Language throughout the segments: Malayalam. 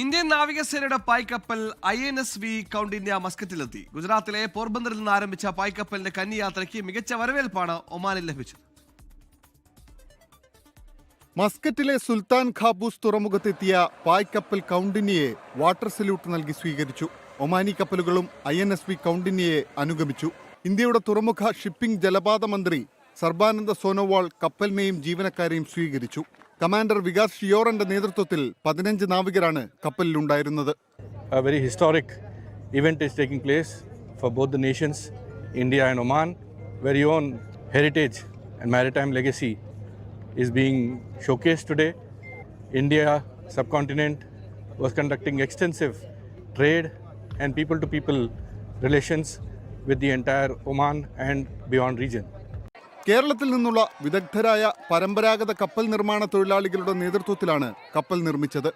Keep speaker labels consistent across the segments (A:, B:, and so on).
A: ഇന്ത്യൻ നാവികസേനയുടെ പായ്ക്കപ്പൽ I N S V Kaundinya മസ്കറ്റിലെത്തി. ഗുജറാത്തിലെ പോർബന്ദറിൽ നിന്ന് ആരംഭിച്ച പായ്ക്കപ്പലിന്റെ കന്നിയാത്രയ്ക്ക് മികച്ച വരവേൽപ്പാണ് ഒമാനിൽ ലഭിച്ചത്.
B: മസ്കറ്റിലെ സുൽത്താൻ ഖാബൂസ് തുറമുഖത്തെത്തിയ പായ്ക്കപ്പൽ കൗണ്ടിനിയെ വാട്ടർ സല്യൂട്ട് നൽകി സ്വീകരിച്ചു. ഒമാനി കപ്പലുകളും ഐ എൻ എസ് വി കൗണ്ടിനിയെ അനുഗമിച്ചു. ഇന്ത്യയുടെ തുറമുഖ ഷിപ്പിംഗ് ജലപാത മന്ത്രി സർബാനന്ദ സോനോവാൾ കപ്പലിനെയും ജീവനക്കാരെയും സ്വീകരിച്ചു. കമാൻഡർ വികാസ് ഷിയോറന്റെ നേതൃത്വത്തിൽ പതിനഞ്ച് നാവികരാണ് കപ്പലിലുണ്ടായിരുന്നത്.
C: Very historic event is taking place for both nations India and Oman very own heritage and maritime legacy is being showcase today India subcontinent was conducting extensive trade and people to people relations with the entire Oman and beyond region
B: കേരളത്തിൽ നിന്നുള്ള വിദഗ്ധരായ പരമ്പരാഗത കപ്പൽ നിർമ്മാണ തൊഴിലാളികളുടെ നേതൃത്വത്തിലാണ് കപ്പൽ നിർമ്മിച്ചത്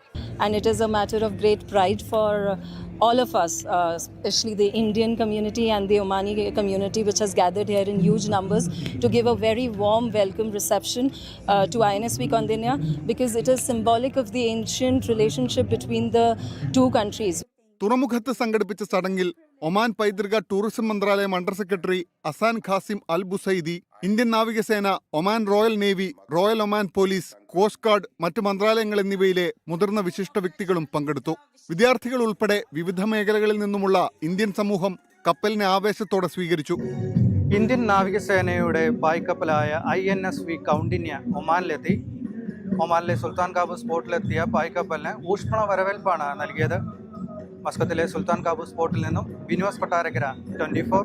D: it is a matter of great pride for uh, all of us, uh, especially the Indian community and the Omani community, which has gathered here in huge numbers to give a very warm welcome reception uh, to INSV Kondinya because it is symbolic of the ancient relationship between the two countries.
B: തുറമുഖത്ത് സംഘടിപ്പിച്ച ചടങ്ങിൽ ഒമാൻ പൈതൃക ടൂറിസം മന്ത്രാലയം under secretary Azzan Qasim Al Busaidi Indian നാവികസേന Oman Royal Navy Royal Oman Police Coast Guard മറ്റ് മന്ത്രാലയങ്ങൾ എന്നിവയിലെ മുതിർന്ന വിശിഷ്ട വ്യക്തികളും പങ്കെടുത്തു. വിദ്യാർത്ഥികൾ ഉൾപ്പെടെ വിവിധ മേഖലകളിൽ നിന്നുമുള്ള ഇന്ത്യൻ സമൂഹം കപ്പലിനെ ആവേശത്തോടെ സ്വീകരിച്ചു.
E: ഇന്ത്യൻ നാവികസേനയുടെ പായ്ക്കപ്പലായ I N S V Kaundinya ഒമാനിലെത്തി. ഒമാനിലെ സുൽത്താൻ കാബൂസ് പോർട്ടിലെത്തിയ പായ്ക്കപ്പലിന് ഊഷ്മള വരവേൽപ്പാണ് നൽകിയത്. മസ്കത്തിലെ സുൽത്താൻ കാബൂസ് പോർട്ടിൽ നിന്നും വിനോസ് കൊട്ടാരക്കര ട്വന്റി ഫോർ